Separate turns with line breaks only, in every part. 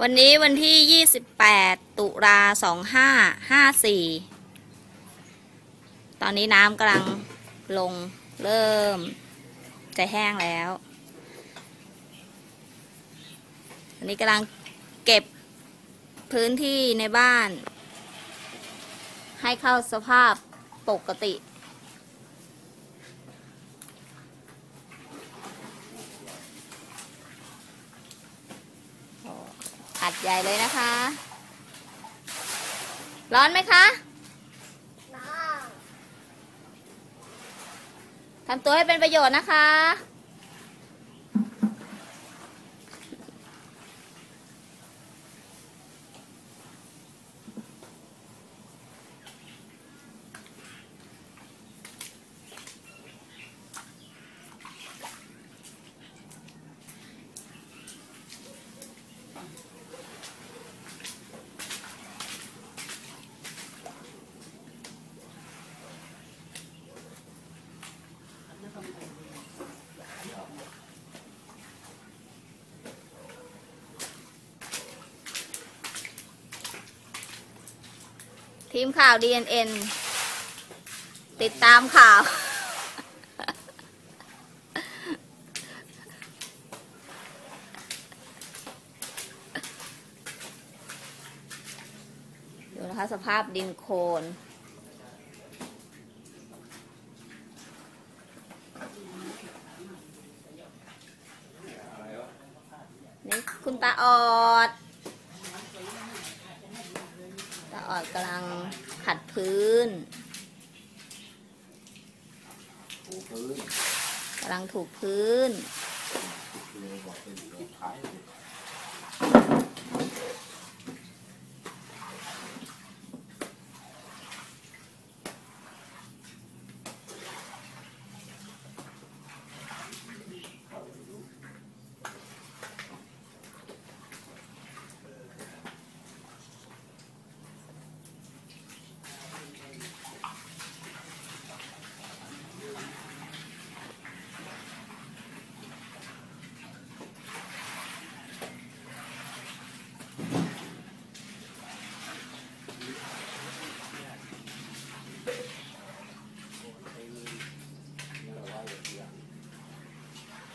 วันนี้วันที่ 28 ตุลา2554 ตอนนี้น้ำกำลังลงเริ่มจะแห้งแล้ว อันนี้กำลังเก็บพื้นที่ในบ้าน ให้เข้าสภาพปกติ ใหญ่เลยนะคะ ร้อนไหมคะทำตัวให้เป็นประโยชน์นะคะ ทีมข่าว DNN ติดตามข่าว ดูนะคะ สภาพดินโคลนนี่คุณตาออด ตา ออดกำลังขัดพื้นกำลังถูกพื้น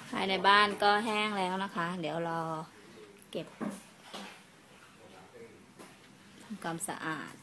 ภายในบ้านก็แห้งแล้วนะคะ เดี๋ยวรอเก็บทำความสะอาด